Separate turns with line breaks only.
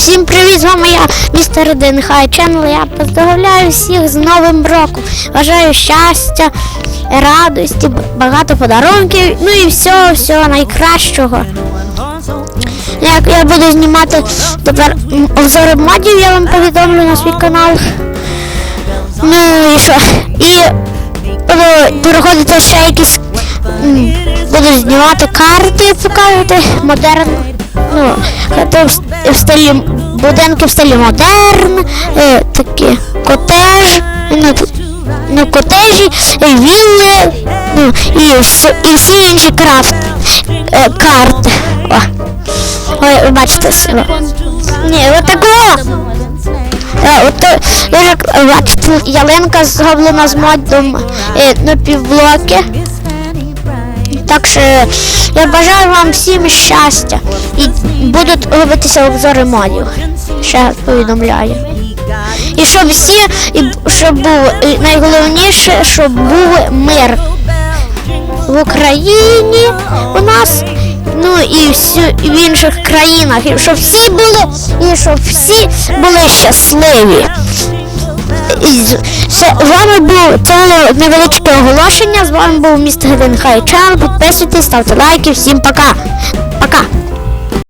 Всім привіт! З вами я, містер Один Хай Ченнел. Я поздравляю всіх з Новим роком. Бажаю щастя, радості, багато подарунків, ну і всього, всього найкращого. Як я буду знімати тепер обзори модів, я вам повідомлю на свій канал. Ну і що? І буду переходити ще якісь. Буду знімати карти, показувати модерн. Ну, хати в, в стилі будинки в стилі модерн, е, такі котеж, ну, ну котежі, е, вілли, ну, і, і всі інші крафт, е, карти. О. Ой, ви бачите. Ні, отакого. Е, От, е, як бачите, ялинка зроблена з модом е, на півблоки. Так що я бажаю вам всім щастя і будуть робитися обзори модів. Ще повідомляю. І щоб всі, і щоб був і найголовніше, щоб був мир в Україні у нас, ну і всю і в інших країнах, і щоб всі були, і щоб всі були щасливі. З- вами був це невеличке оголошення. З вами був містер Грин Хай Чан. Підписуйтесь, ставте лайки. Всім пока. Пока.